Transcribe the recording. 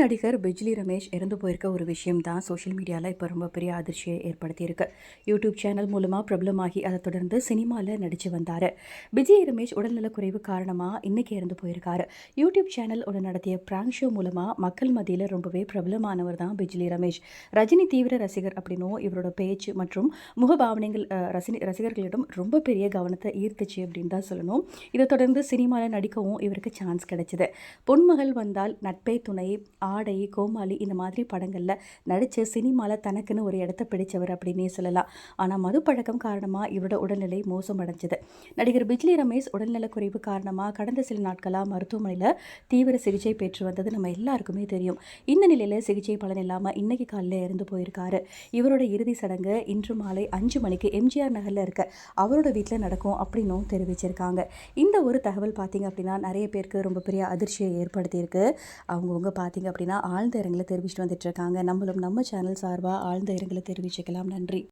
நடிகர் பிஜ்லி ரமேஷ் இறந்து போயிருக்க ஒரு விஷயம் தான் சோஷியல் மீடியாவில் இப்போ ரொம்ப பெரிய அதிர்ச்சியை ஏற்படுத்தியிருக்கு. யூடியூப் சேனல் மூலமாக பிரபலமாகி அதை தொடர்ந்து சினிமாவில் நடித்து வந்தார். விஜய் ரமேஷ் உடல்நலக்குறைவு காரணமாக இன்னைக்கு இறந்து போயிருக்காரு. யூடியூப் சேனல் உடன் நடத்திய பிராங்க் ஷோ மூலமாக மக்கள் மத்தியில் ரொம்பவே பிரபலமானவர் தான் பிஜ்லி ரமேஷ். ரஜினி தீவிர ரசிகர் அப்படின்னும் இவரோட பேச்சு மற்றும் முகபாவனைகள் ரசினி ரசிகர்களிடம் ரொம்ப பெரிய கவனத்தை ஈர்த்துச்சு அப்படின்னு தான் சொல்லணும். இதை தொடர்ந்து சினிமாவில் நடிக்கவும் இவருக்கு சான்ஸ் கிடைச்சிது. பொன்மகள் வந்தால் நட்பை துணை ஆடை கோமாளி இந்த மாதிரி படங்களில் நடித்து சினிமாவில் தனக்குன்னு ஒரு இடத்த பிடிச்சவர் அப்படின்னே சொல்லலாம். ஆனால் மது பழக்கம் காரணமாக இவரோட உடல்நிலை மோசமடைஞ்சது. நடிகர் பிஜ்லி ரமேஷ் உடல்நலக்குறைவு காரணமாக கடந்த சில நாட்களாக மருத்துவமனையில் தீவிர சிகிச்சை பெற்று வந்தது நம்ம எல்லாருக்குமே தெரியும். இந்த நிலையில் சிகிச்சை பலன் இல்லாமல் இன்னைக்கு காலையில் இறந்து போயிருக்காரு. இவரோட இறுதி சடங்கு இன்று மாலை அஞ்சு மணிக்கு எம்ஜிஆர் நகரில் இருக்க அவரோட வீட்டில் நடக்கும் அப்படின்னும் தெரிவிச்சிருக்காங்க. இந்த ஒரு தகவல் பார்த்தீங்க அப்படின்னா நிறைய பேருக்கு ரொம்ப பெரிய அதிர்ச்சியை ஏற்படுத்தியிருக்கு. அவங்கவுங்க பார்த்தீங்க அப்படின்னா ஆழ்ந்த இரங்கலை தெரிவிச்சுட்டு வந்துட்டு இருக்காங்க. நம்மளும் நம்ம சேனல் சார்பாக ஆழ்ந்த இரங்கலை தெரிவிச்சுக்கலாம். நன்றி.